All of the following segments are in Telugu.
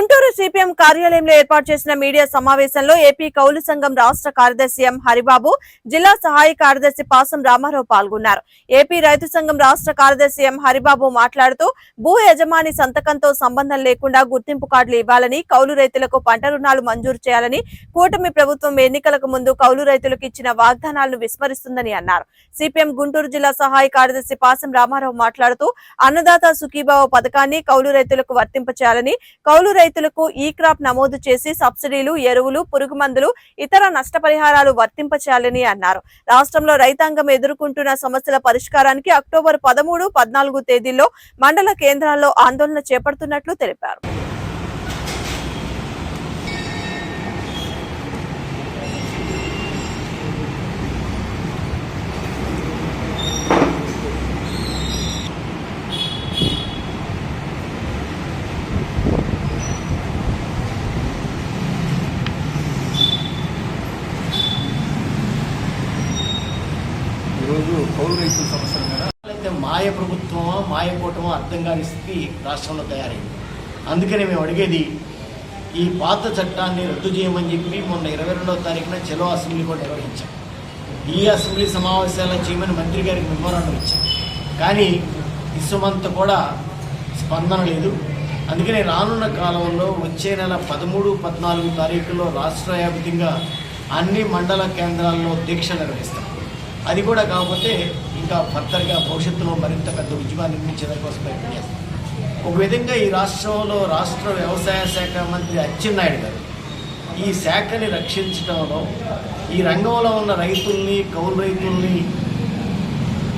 గుంటూరు సిపిఎం కార్యాలయంలో ఏర్పాటు చేసిన మీడియా సమావేశంలో ఏపీ కౌలు సంఘం రాష్ట్ర కార్యదర్శి ఎం హరిబాబు జిల్లా సహాయ కార్యదర్శి పాసం రామారావు పాల్గొన్నారు. ఏపీ రైతు సంఘం రాష్ట్ర కార్యదర్శి ఎం హరిబాబు మాట్లాడుతూ భూ యజమాని సంతకంతో సంబంధం లేకుండా గుర్తింపు కార్డులు ఇవ్వాలని కౌలు రైతులకు పంట రుణాలు మంజూరు చేయాలని కూటమి ప్రభుత్వం ఎన్నికలకు ముందు కౌలు రైతులకు ఇచ్చిన వాగ్దానాలను విస్మరిస్తుందని అన్నారు. సిపిఎం గుంటూరు జిల్లా సహాయ కార్యదర్శి పాసం రామారావు మాట్లాడుతూ అన్నదాత సుఖీభావ పథకాన్ని కౌలు రైతులకు వర్తింపచేయాలని కౌలు రైతులకు ఈ క్రాప్ నమోదు చేసి సబ్సిడీలు ఎరువులు పురుగు మందులు ఇతర నష్టపరిహారాలు వర్తింపచేయాలని అన్నారు. రాష్ట్రంలో రైతాంగం ఎదుర్కొంటున్న సమస్యల పరిష్కారానికి అక్టోబర్ పదమూడు పద్నాలుగు తేదీల్లో మండల కేంద్రాల్లో ఆందోళన చేపడుతున్నట్లు తెలిపారు. ఈరోజు కౌలు రైతుల సమస్యల మీద అయితే మాయ ప్రభుత్వమా మాయ కూటమో అర్థం కాని స్థితి రాష్ట్రంలో తయారైంది. అందుకనే మేము అడిగేది ఈ పాత చట్టాన్ని రద్దు చేయమని చెప్పి మొన్న ఇరవై రెండవ తారీఖున చెలో అసెంబ్లీ కూడా నిర్వహించాం. ఈ అసెంబ్లీ సమావేశాలను చేయమని మంత్రి గారికి మెమోరాండం ఇచ్చాం. కానీ ఇసుమంత కూడా స్పందన లేదు. అందుకనే రానున్న కాలంలో వచ్చే నెల పదమూడు పద్నాలుగు తారీఖుల్లో రాష్ట్ర వ్యాప్తంగా అన్ని మండల కేంద్రాల్లో దీక్ష నిర్వహిస్తాం. అది కూడా కాకపోతే ఇంకా ఫర్దర్గా భవిష్యత్తులో మరింత పెద్ద ఉద్యమాన్ని నిర్మించేదాని కోసం ప్రయత్నం చేస్తాం. ఒక విధంగా ఈ రాష్ట్రంలో రాష్ట్ర వ్యవసాయ శాఖ మంత్రి అచ్చెన్నాయుడు గారు ఈ శాఖని రక్షించడంలో ఈ రంగంలో ఉన్న రైతుల్ని కౌలు రైతుల్ని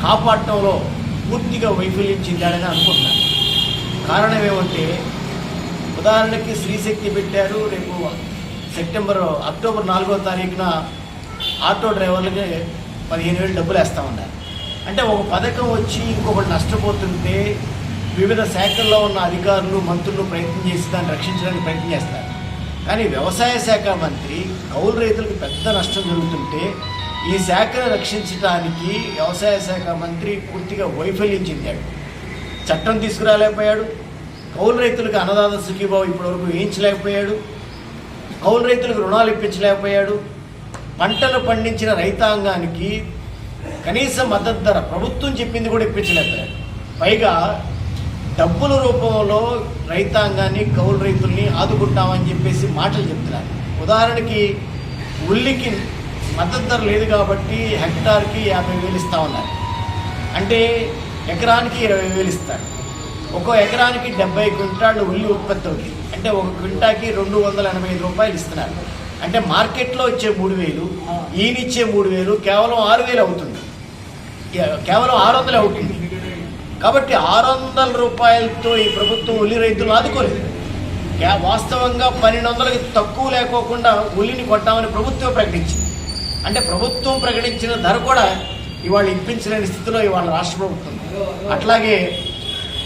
కాపాడటంలో పూర్తిగా వైఫల్యం చెందాడని అనుకుంటున్నాను. కారణం ఏమంటే ఉదాహరణకి శ్రీశక్తి పెట్టారు రేపు సెప్టెంబర్ అక్టోబర్ నాలుగో తారీఖున ఆటో డ్రైవర్లకి పదిహేను వేలు డబ్బులు వేస్తామన్నారు అంటే ఒక పథకం వచ్చి ఇంకొకటి నష్టపోతుంటే వివిధ శాఖల్లో ఉన్న అధికారులు మంత్రులు ప్రయత్నం చేసి దాన్ని రక్షించడానికి ప్రయత్నం చేస్తారు. కానీ వ్యవసాయ శాఖ మంత్రి కౌలు రైతులకు పెద్ద నష్టం జరుగుతుంటే ఈ శాఖను రక్షించడానికి వ్యవసాయ శాఖ మంత్రి పూర్తిగా వైఫల్యం చెందాడు. చట్టం తీసుకురాలేకపోయాడు. కౌలు రైతులకు అన్నదాత సుఖీబాబు ఇప్పటివరకు వేయించలేకపోయాడు. కౌలు రైతులకు రుణాలు ఇప్పించలేకపోయాడు. పంటలు పండించిన రైతాంగానికి కనీస మద్దతు ధర ప్రభుత్వం చెప్పింది కూడా ఇప్పించలేదు పైగా డబ్బుల రూపంలో రైతాంగాన్ని కౌలు రైతుల్ని ఆదుకుంటామని చెప్పేసి మాటలు చెప్తున్నారు. ఉదాహరణకి ఉల్లికి మద్దతు ధర లేదు కాబట్టి హెక్టార్కి యాభై వేలు ఇస్తామన్నారు అంటే ఎకరానికి ఇరవై వేలు ఇస్తారు. ఒక్కో ఎకరానికి డెబ్బై క్వింటాళ్ళు ఉల్లి ఉత్పత్తి అవుతుంది. అంటే ఒక క్వింటాకి రెండు వందల ఎనభై ఐదు రూపాయలు ఇస్తున్నారు. అంటే మార్కెట్లో వచ్చే మూడు వేలు ఈయనిచ్చే మూడు వేలు కేవలం ఆరు వేలు అవుతుంది. కేవలం ఆరు వందలు అవుతుంది. కాబట్టి ఆరు వందల రూపాయలతో ఈ ప్రభుత్వం ఉల్లి రైతులు ఆదుకోలేదు. వాస్తవంగా పన్నెండు వందలకి తక్కువ లేకోకుండా ఉల్లిని కొట్టామని ప్రభుత్వం ప్రకటించింది. అంటే ప్రభుత్వం ప్రకటించిన ధర కూడా ఇవాళ ఇప్పించలేని స్థితిలో ఇవాళ రాష్ట్ర ప్రభుత్వం. అట్లాగే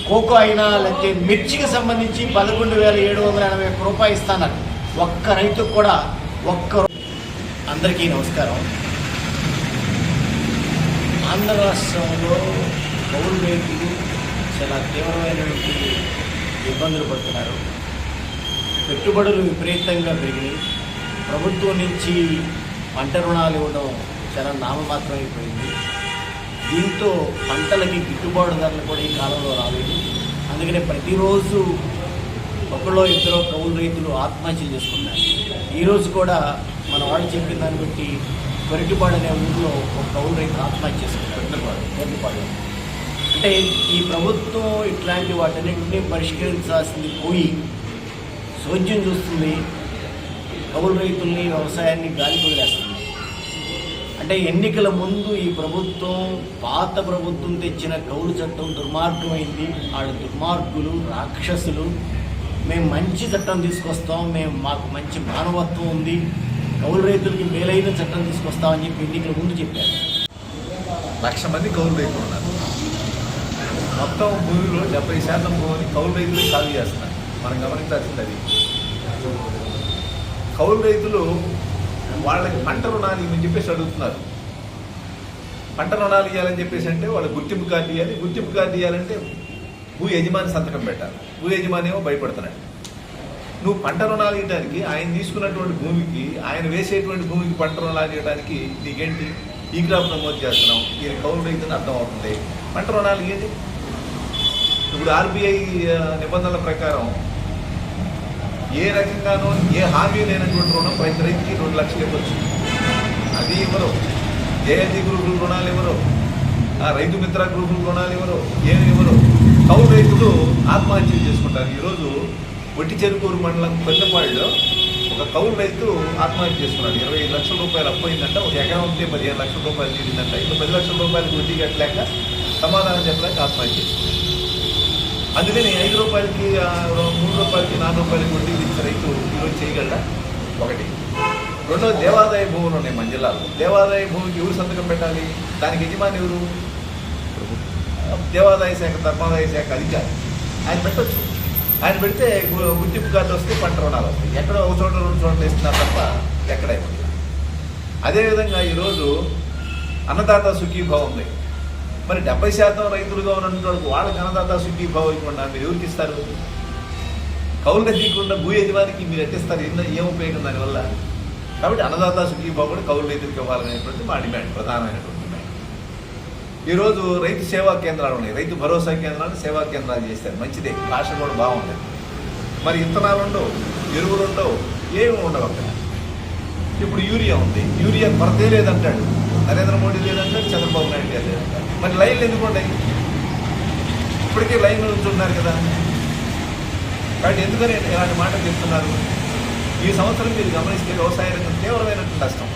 కోకో అయినా లేకపోతే మిర్చికి సంబంధించి పదకొండు వేల ఏడు వందల ఎనభై ఒక్క రూపాయలు ఇస్తాన్నారు ఒక్క రైతుకు కూడా ఒక్క అందరికీ నమస్కారం. ఆంధ్ర రాష్ట్రంలో కౌలు రైతులు చాలా తీవ్రమైనటువంటి ఇబ్బందులు పడుతున్నారు. పెట్టుబడులు విపరీతంగా పెరిగినాయి. ప్రభుత్వం నుంచి పంట రుణాలు ఇవ్వడం చాలా నామమాత్రం అయిపోయింది దీంతో పంటలకి గిట్టుబాటు ధరలు కూడా ఈ కాలంలో రాలేదు. అందుకనే ప్రతిరోజు ఒకళ్ళో ఇద్దరు కౌలు రైతులు ఆత్మహత్యలు చేసుకున్నారు ఈరోజు కూడా మన వాళ్ళు చెప్పిన దాన్ని బట్టి కొరిటిపాడు అనే ఊళ్ళో ఒక కౌలు రైతు ఆత్మహత్య కొరిటిపాడు అంటే ఈ ప్రభుత్వం ఇట్లాంటి వాటన్నింటినీ పరిష్కరించాల్సింది పోయి సోద్యం చూస్తుంది కౌలు రైతుల్ని వ్యవసాయాన్ని గాలి వదిలేస్తుంది. అంటే ఎన్నికల ముందు ఈ ప్రభుత్వం పాత ప్రభుత్వం తెచ్చిన కౌలు చట్టం దుర్మార్గమైంది. వాళ్ళ దుర్మార్గులు రాక్షసులు మేము మంచి చట్టం తీసుకొస్తాం మేము మాకు మంచి మానవత్వం ఉంది కౌలు రైతులకి మేలైన చట్టం తీసుకొస్తామని చెప్పి ఎన్నికల ముందు చెప్పారు. లక్ష మంది కౌలు రైతులు ఉన్నారు. మొత్తం భూమిలో డెబ్బై శాతం భూమిని కౌలు రైతులే సాగు చేస్తున్నారు. మనం గమనించాల్సింది అది. కౌలు రైతులు వాళ్ళకి పంట రుణాలు ఇవ్వని చెప్పేసి అడుగుతున్నారు. పంట రుణాలు ఇవ్వాలని చెప్పేసి అంటే వాళ్ళకి గుర్తింపు కార్డు ఇవ్వాలి. గుర్తింపు కార్డు ఇవ్వాలంటే భూ యజమాని సంతకం పెట్టాలి. భూ యజమాని ఏమో భయపడుతున్నాడు. నువ్వు పంట రుణాలు ఇవ్వడానికి ఆయన తీసుకున్నటువంటి భూమికి ఆయన వేసేటువంటి భూమికి పంట రుణాలు ఇవ్వడానికి నీకేంటి? ఈ క్రాప్ నమోదు చేస్తున్నాం. ఈయన కౌలు రైతుని అర్థం అవుతుంది. పంట రుణాలు ఏంటి ఇప్పుడు ఆర్బీఐ నిబంధనల ప్రకారం ఏ రకంగానూ ఏ హామీ లేనటువంటి రుణం ప్రతి రైతుకి రెండు లక్షలు ఇవ్వచ్చు. అది ఇవ్వరు. జయంతి గ్రూపులు రుణాలు ఇవ్వరు. రైతు మిత్ర గ్రూపులు రుణాలు ఇవ్వరు ఏమి ఇవ్వరు? కౌలు రైతులు ఆత్మహత్యలు చేసుకుంటారు. ఈరోజు ఒట్టి చెరుకూరు మండలం పెద్దపాడులో ఒక కౌలు రైతు ఆత్మహత్య చేసుకున్నాడు. ఇరవై ఐదు లక్షల రూపాయలు అప్పయిందంట. ఒక ఎకరం ఉంటే పదిహేను లక్షల రూపాయలు తీరిందంట. ఇంకా పది లక్షల రూపాయలు వడ్డీ కట్టలేక సమాధానం చెప్పలేక ఆత్మహత్య చేసుకున్నాడు. అందుకని ఐదు రూపాయలకి మూడు రూపాయలకి నాలుగు రూపాయలకి వడ్డీ ఇచ్చే రైతు ఈరోజు చేయగలరా ఒకటి. రెండో దేవాదాయ భూములు ఉన్నాయి మన జిల్లాలో. దేవాదాయ భూమికి ఎవరు సంతకం పెట్టాలి? దానికి యజమాని ఎవరు? దేవాదాయ శాఖ ధర్మాదాయ శాఖ అధికారి. ఆయన పెట్టచ్చు. ఆయన పెడితే గుర్తింపు కార్డు వస్తే పంట రుణాలు వస్తాయి. ఎక్కడ ఒక చోట రెండు చోట్ల ఇస్తున్నారు తప్ప ఎక్కడ అదేవిధంగా ఈరోజు అన్నదాత సుఖీభావ ఉంది. మరి డెబ్బై శాతం రైతులుగా ఉన్నటువంటి వాళ్ళకి అన్నదాత సుఖీభావ ఇవ్వకుండా మీరు ఎవరికి ఇస్తారు? కౌలు రహికుండా భూ యజమానికి మీరు ఎట్టిస్తారు? ఏం- ఏం ఉపయోగం దానివల్ల? కాబట్టి అన్నదాత సుఖీభావ కూడా కౌలు రైతులకు ఇవ్వాలనేటువంటి మా డిమాండ్ ప్రధానమైనటువంటి డిమాండ్. ఈరోజు రైతు సేవా కేంద్రాలు ఉన్నాయి. రైతు భరోసా కేంద్రాలు సేవా కేంద్రాలు చేస్తారు మంచిదే. భాష కూడా బాగుంది. మరి ఇత్తనాలు ఉండవు ఎరువులు ఉండవు ఏమి ఉండవు అక్కడ. ఇప్పుడు యూరియా ఉంది. యూరియా కొరతే లేదంటాడు. నరేంద్ర మోడీ లేదంటాడు చంద్రబాబు నాయుడు గారు లేదంటాడు. మరి లైన్లు ఎందుకు ఉన్నాయి? ఇప్పటికే లైన్లు ఉంటున్నారు కదా. కాబట్టి ఎందుకని ఇలాంటి మాటలు చెప్తున్నారు? ఈ సంవత్సరం మీరు గమనిస్తే వ్యవసాయ రంగం తీవ్రమైనటువంటి నష్టం.